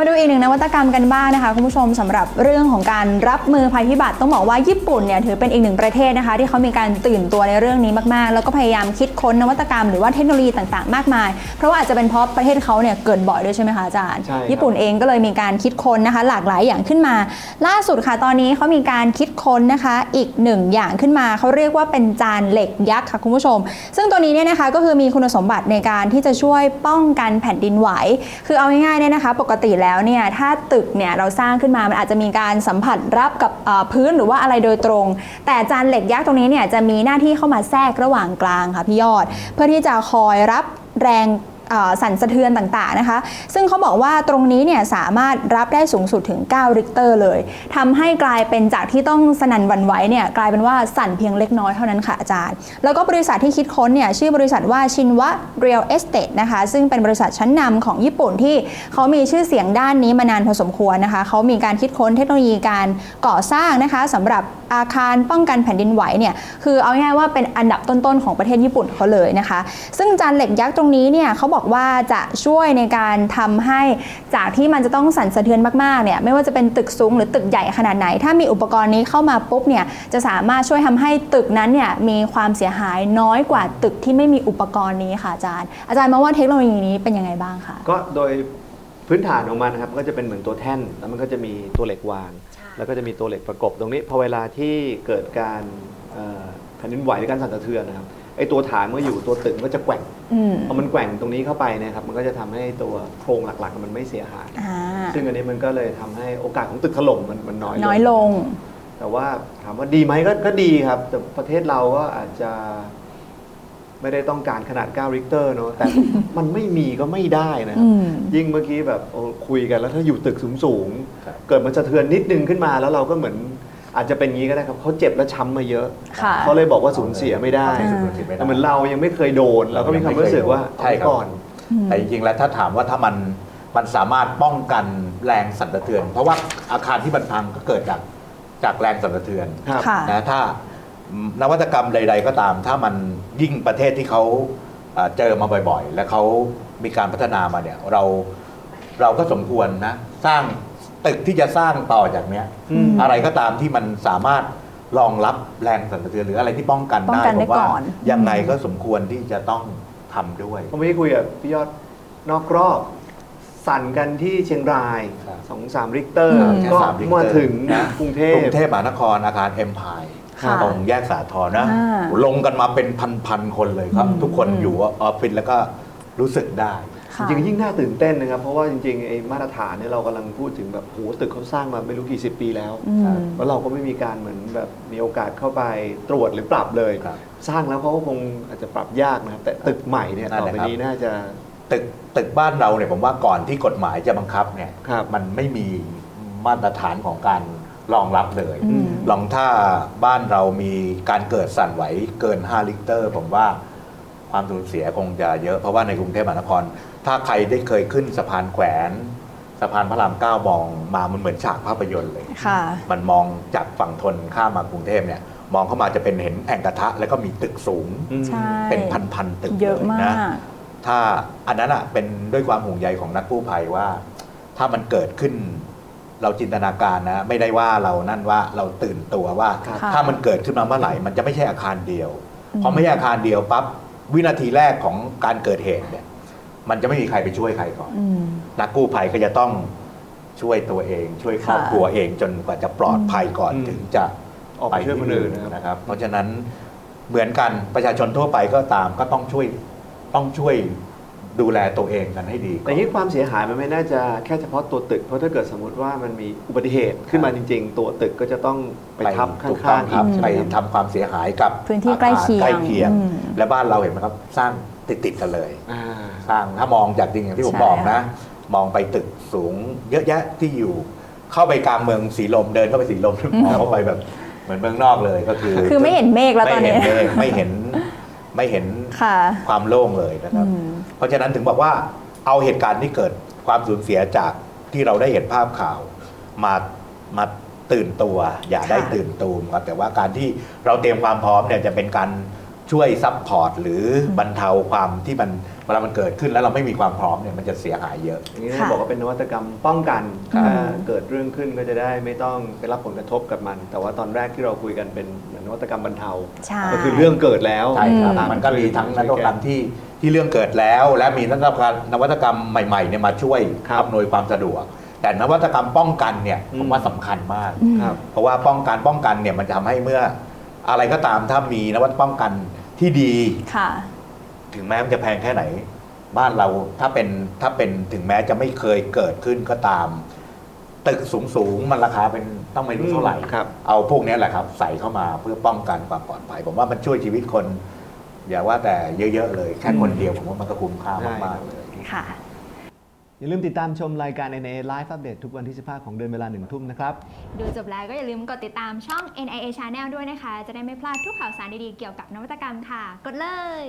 มาดูอีกหนึ่งนวัตกรรมกันบ้างนะคะคุณผู้ชมสำหรับเรื่องของการรับมือภัยพิบัติต้องบอกว่าญี่ปุ่นเนี่ยถือเป็นอีกหนึ่งประเทศนะคะ ที่เขามีการตื่นตัวในเรื่องนี้มากๆ แล้วก็พยายามคิดค้นนวัตกรรมหรือว่าเทคโนโลยีต่างๆ มากมาย เพราะว่าอาจจะเป็นเพราะประเทศเขาเนี่ยเกิดบ่อยด้วยใช่ไหมคะอาจารย์ ญี่ปุ่นเองก็เลยมีการคิดค้นนะคะ หลากหลายอย่างขึ้นมา ล่าสุดค่ะตอนนี้เขามีการคิดค้นนะคะ อีกหนึ่งอย่างขึ้นมาเขาเรียกว่าเป็นจานเหล็กยักษ์ค่ะคุณผู้ชม ซึ่งตัวนี้เนี่ยนะคะก็คือมีคุณสมบัติในการที่จะช่วยป้องกันแผ่นดินไหว คือเอาง่ายๆเนี่ยนะคะ ปกติแล้วแล้วเนี่ยถ้าตึกเนี่ยเราสร้างขึ้นมามันอาจจะมีการสัมผัสรับกับพื้นหรือว่าอะไรโดยตรง แต่จานเหล็กยักษ์ตรงนี้เนี่ยจะมีหน้าที่เข้ามาแทรกระหว่างกลางค่ะพี่ยอด เพื่อที่จะคอยรับแรง สั่นสะเทือนต่างๆนะคะ ซึ่งเขาบอกว่าตรงนี้เนี่ยสามารถรับได้สูงสุดถึง 9 ริกเตอร์เลยทำให้กลายเป็นจากที่ต้องสนั่นวันไหวเนี่ยกลายเป็นว่าสั่นเพียงเล็กน้อยเท่านั้นค่ะอาจารย์ แล้วก็บริษัทที่คิดค้นเนี่ยชื่อบริษัทว่าชินวะเรียลเอสเต e นะคะ ซึ่งเป็นบริษัทชั้นนำของญี่ปุ่นที่เขามีชื่อเสียงด้านนี้มานานพอสมควรนะคะ เขามีการคิดค้นเทคโนโลยีการก่อสร้างนะคะสำหรับอาคารป้องกันแผ่นดินไหวเนี่ยคือเอาง่ายๆว่าเป็นอันดับต้นๆของประเทศญี่ปุ่นเขาเลยนะคะ ซึ่งจานเหล็กยักษ์ตรงนี้เนี่ยเขาบอกว่าจะช่วยในการทำให้จากที่มันจะต้องสั่นสะเทือนมากๆเนี่ยไม่ว่าจะเป็นตึกสูงหรือตึกใหญ่ขนาดไหน ถ้ามีอุปกรณ์นี้เข้ามาปุ๊บเนี่ยจะสามารถช่วยทำให้ตึกนั้นเนี่ยมีความเสียหายน้อยกว่าตึกที่ไม่มีอุปกรณ์นี้ค่ะอาจารย์ อาจารย์มองว่าเทคโนโลยีนี้เป็นยังไงบ้างคะก็โดยพื้นฐานของมันนะครับก็จะเป็นเหมือนตัวแท่นแล้วมันก็จะมีตัวเหล็กวาง แล้วก็จะมีตัวเหล็กประกบตรงนี้พอเวลาที่เกิดการเอ่อแผ่นดินไหวหรือการสั่นสะเทือนนะครับ ไอ้ตัวฐานเมื่ออยู่ตัวตึกมันก็จะแกว่งอืมพอมันแกว่งตรงนี้เข้าไปเนะครับมันก็จะทำให้ตัวโครงหลักๆ มันไม่เสียหาย อ่าซึ่งอันนี้มันก็เลยทำให้โอกาสของตึกถล่มมันมันน้อยน้อยลง แต่ว่าถามว่าดีไหมก็ก็ดีครับ แต่ประเทศเราก็อาจจะไม่ได้ต้องการขนาด 9 ริกเตอร์เนอะแต่ มันไม่มีก็ไม่ได้นะครับ อืม ยิ่งเมื่อกี้แบบโอ้คุยกันแล้วถ้าอยู่ตึกสูงครับๆเกิดมันสะเทือนนิดนึงขึ้นมาแล้วเราก็เหมือน อาจจะเป็นงี้ก็ได้ครับเขาเจ็บและช้ำมาเยอะค่ะ เขาเลยบอกว่าสูญเสียไม่ได้อ่าสูญเสียไม่ได้แต่เหมือนเรายังไม่เคยโดนเราก็มีความรู้สึกว่าใช่เอาไว้ครับ ก่อน แต่จริงๆ แล้วถ้าถามว่าถ้ามันมันสามารถป้องกันแรงสั่นสะเทือน เพราะว่าอาคารที่มันพังก็เกิดจากจากแรงสั่นสะเทือนครับ ค่ะ นะถ้านวัตกรรมใด ๆ ก็ตาม ถ้ามันยิ่งประเทศที่เขาเอ่อเจอมาบ่อยๆ และเขามีการพัฒนามาเนี่ยเราเราก็สมควรนะสร้าง ตึกที่จะสร้างต่อจากเนี้ยอืม อะไรก็ตามที่มันสามารถรองรับแรงสั่นสะเทือนหรืออะไรที่ป้องกันป้องได้กันผได้มว่าก่อน ยังไงก็สมควรที่จะต้องทำด้วย ผมไม่ได้คุยกับพี่ยอดนอกรอบ สั่นกันที่เชียงรายครับ สองสามริกเตอร์อืมก็แค่สามริกเตอร์มาถึงนะกรุงเทกพรุงเทพมหานครอาคารเอ็มพายค่ะตรงแยกสาทรนะ อ่าลงกันมาเป็นพันๆคนเลยครับอืมทุกคนอยู่ออฟฟิศแล้วก็รู้สึกได้ค่ะ จริงๆยิ่งน่าตื่นเต้นนะครับ เพราะว่าจริงๆไอ้มาตรฐานเนี่ยเรากำลังพูดถึงแบบโหตึกเขาสร้างมาไม่รู้กี่สิบปีแล้วอืม แล้วเราก็ไม่มีการเหมือนแบบมีโอกาสเข้าไปตรวจหรือปรับเลย ครับสร้างแล้วเขาก็คงอาจจะปรับยากนะครับแต่ตึกใหม่เนี่ยนั่นต่อแหละไปครับ นี้น่าจะ ตึกตึกบ้านเราเนี่ยผมว่าก่อนที่กฎหมายจะบังคับเนี่ยครับมันไม่มีมาตรฐานของการรองรับเลยอืม ลองถ้าบ้านเรามีการเกิดสั่นไหวเกิน 5 ลิกเตอร์ ผมว่า ความสูญเสียคงจะเยอะเพราะว่าในกรุงเทพมหานคร ถ้าใครได้เคยขึ้นสะพานแขวนสะพานพระรามเก้ามองมามันเหมือนฉากภาพยนตร์เลยค่ะมันมองจากฝั่งทนข้ามมากรุงเทพเนี่ยมองเข้ามาจะเป็นเห็นแอ่งกระทะ แล้วก็มีตึกสูงใช่เป็นพันๆตึกเยอะลมากนะถ้าอันนั้นอะเป็นด้วยความห่วงใยของนักกู้ภัยว่า ถ้ามันเกิดขึ้น เราจินตนาการนะ ไม่ได้ว่าเรานั่นว่าเราตื่นตัวว่าครับค่ะถ้ามันเกิดขึ้นมาเมื่อไหร่มันจะไม่ใช่อาคารเดียวอืมพอไม่ใช่อาคารเดียวปั๊บ วินาทีแรกของการเกิดเหตุเนี่ย มันจะไม่มีใครไปช่วยใครก่อน อืม นักกู้ภัยก็จะต้องช่วยตัวเอง ช่วยครอบค่ะครัวเองจนกว่าจะปลอดภัยก่อนอืม ถึงจะออกไปช่วยคนอื่นนะครับ นะครับ เพราะฉะนั้นเหมือนกันประชาชนทั่วไปก็ตามก็ต้องช่วยต้องช่วย ดูแลตัวเองกันให้ดีก่แต่อนยิ่งความเสียหายมันไม่น่าจะแค่เฉพาะตัวตึก เพราะถ้าเกิดสมมติว่ามันมีอุบัติเหตุขึ้นมาจริง ๆ ตัวตึกก็จะต้องไปทับข้ถูกต้าองงๆครับอีกใช่ไหไปมครับ ทำความเสียหายกับพื้นที่ใกล้เคียงอาคารใกล้เคียง อืมและบ้านเราเห็นไหมครับ สร้างติดติดๆกันเลย อ่า สร้างถ้ามองจากจริงอย่างที่ผมใช่บอกนะ ค่ะ มองไปตึกสูงเยอะแยะที่อยู่ เข้าไปกลางเมืองสีลมเดินเข้าไปสีลมมองเข้าไปแบบเหมือนเมืองนอกเลยก็คือคือไม่เห็นเมฆแล้วตอนนี้ ไม่เห็นเมฆไม่เห็น ไม่เห็นค่ะ ความโล่งเลยนะครับ อืม เพราะฉะนั้นถึงบอกว่าเอาเหตุการณ์ที่เกิดความสูญเสียจากที่เราได้เห็นภาพข่าวมามาตื่นตัว อย่าได้ค่ะตื่นตูมครับแต่ว่าการที่เราเตรียมความพร้อมเนี่ยจะเป็นการ ช่วยซับพอร์ตหรือบรรเทาความที่มันเวลามันเกิดขึ้นแล้วเราไม่มีความพร้อมเนี่ยมันจะเสียหายเยอะอย่างนี้ค่ะเราบอกว่าเป็นนวัตกรรมป้องกันครับถ้าเกิดเรื่องขึ้นก็จะได้ไม่ต้องไปรับผลกระทบกับมัน แต่ว่าตอนแรกที่เราคุยกันเป็นเหมือนนวัตกรรมบรรเทา ใช่ ก็คือเรื่องเกิดแล้วใช่ครับอืมมันก็มีทั้งนวัตกรรมที่ที่เรื่องเกิดแล้ว และมีนวัตกรรมนวัตกรรมใหม่ๆเนี่ยมาช่วยครับอำนวยความสะดวก แต่นวัตกรรมป้องกันเนี่ยอืมผมว่าสำคัญมากอืมครับ เพราะว่าป้องกันป้องกันเนี่ยมันจะทำให้เมื่อ อะไรก็ตามถ้ามีนวัตป้องกันที่ดี ค่ะ ถึงแม้มันจะแพงแค่ไหน บ้านเราถ้าเป็นถ้าเป็นถึงแม้จะไม่เคยเกิดขึ้นก็ตาม ตึกสูงสูงๆมันราคาเป็นต้องไม่รู้เท่าไหร่ ครับ เอาพวกนี้แหละครับ ใส่เข้ามาเพื่อป้องกันความปลอดภัย ผมว่ามันช่วยชีวิตคน อย่าว่าแต่เยอะ ๆ เลย แค่คนเดียวผมว่ามันก็คุ้มค่ามากๆเลย ค่ะ อย่าลืมติดตามชมรายการ NA Live Update ทุกวันที่ 15 ของเดือนเวลา1ทุ่มนะครับ ดูจบแล้วก็อย่าลืมกดติดตามช่อง NIA Channel ด้วยนะคะ จะได้ไม่พลาดทุกข่าวสารดีๆ เกี่ยวกับนวัตกรรมค่ะ กดเลย